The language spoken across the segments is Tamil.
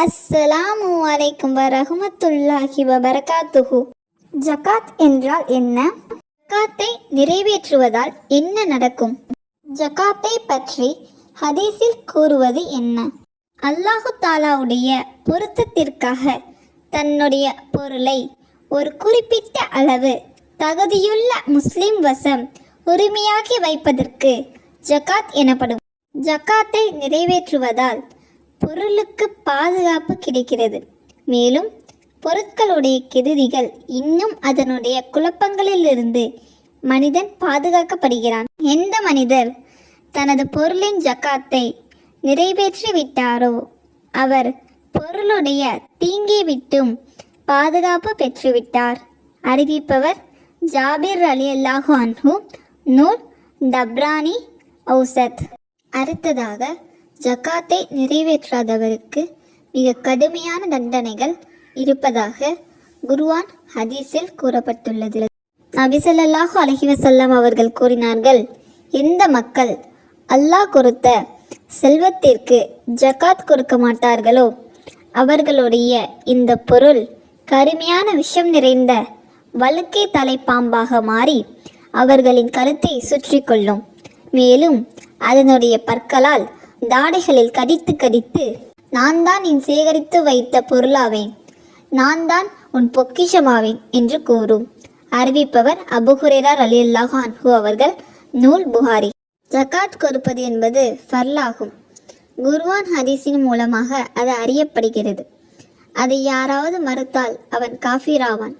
அஸ்ஸலாமு அலைக்கும் வரஹ்மத்துல்லாஹி வபரகாத்துஹு. ஜகாத் என்றால் என்ன? ஜகாத்தை நிறைவேற்றுவதால் என்ன நடக்கும்? ஜகாத்தை பற்றி ஹதீஸில் கூறுவது என்ன? அல்லாஹு தாலாவுடைய பொருத்தத்திற்காக தன்னுடைய பொருளை ஒரு குறிப்பிட்ட அளவு தகுதியுள்ள முஸ்லிம் வசம் உரிமையாகி வைப்பதற்கு ஜகாத் எனப்படும். ஜகாத்தை நிறைவேற்றுவதால் பொருளுக்கு பாதுகாப்பு கிடைக்கிறது. மேலும் பொருட்களுடைய கெடுதிகள் இன்னும் அதனுடைய குழப்பங்களிலிருந்து மனிதன் பாதுகாக்கப்படுகிறான். எந்த மனிதர் தனது பொருளின் ஜக்காத்தை நிறைவேற்றி விட்டாரோ அவர் பொருளுடைய தீங்கை விட்டும் பாதுகாப்பு பெற்றுவிட்டார். அறிவிப்பவர் ஜாபிர் அலி அல்லாஹு அன்ஹு நூல் தப்ரானி ஔசத். அடுத்ததாக ஜக்காத்தை நிறைவேற்றாதவருக்கு மிக கடுமையான தண்டனைகள் இருப்பதாக குருவான் ஹதீஸில் கூறப்பட்டுள்ளது. நபிசல்லாஹு அலஹி வசல்லம் அவர்கள் கூறினார்கள் எந்த மக்கள் அல்லாஹ் கொடுத்த செல்வத்திற்கு ஜகாத் கொடுக்க மாட்டார்களோ அவர்களுடைய இந்த பொருள் கருமையான விஷம் நிறைந்த வழுக்கை தலைப்பாம்பாக மாறி அவர்களின் கருத்தை சுற்றி கொள்ளும். மேலும் அதனுடைய பற்களால் தாடைகளில் கடித்து கடித்து நான் தான் நீ சேகரித்து வைத்த பொருளாவேன். நான் தான் உன் பொக்கிஷமாவேன் என்று கூறும். அறிவிப்பவர் அபுஹுரேரார் அலி அல்லாஹு அன்ஹு அவர்கள் நூல் புகாரி. ஜகாத் கொடுப்பது என்பது ஃபர்லாகும். குர்வான் ஹதீஸின் மூலமாக அது அறியப்படுகிறது. அதை யாராவது மறுத்தால் அவன் காஃபிராவான்.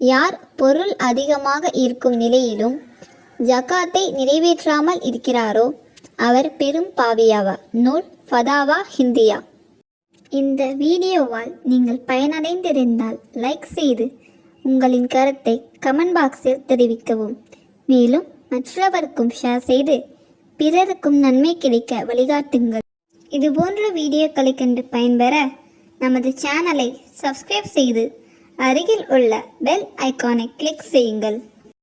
யார் பொருள் அதிகமாக இருக்கும் நிலையிலும் ஜகாத்தை நிறைவேற்றாமல் இருக்கிறாரோ அவர் பெரும் பாவியாவா நூல் ஃபதாவா ஹிந்தியா. இந்த வீடியோவால் நீங்கள் பயனடைந்திருந்தால் லைக் செய்து உங்களின் கருத்தை கமெண்ட் பாக்ஸில் தெரிவிக்கவும். மேலும் மற்றவருக்கும் ஷேர் செய்து பிறருக்கும் நன்மை கிடைக்க வழிகாட்டுங்கள். இதுபோன்ற வீடியோக்களை கண்டு பயன்பெற நமது சேனலை சப்ஸ்கிரைப் செய்து அருகில் உள்ள பெல் ஐக்கானை கிளிக் செய்யுங்கள்.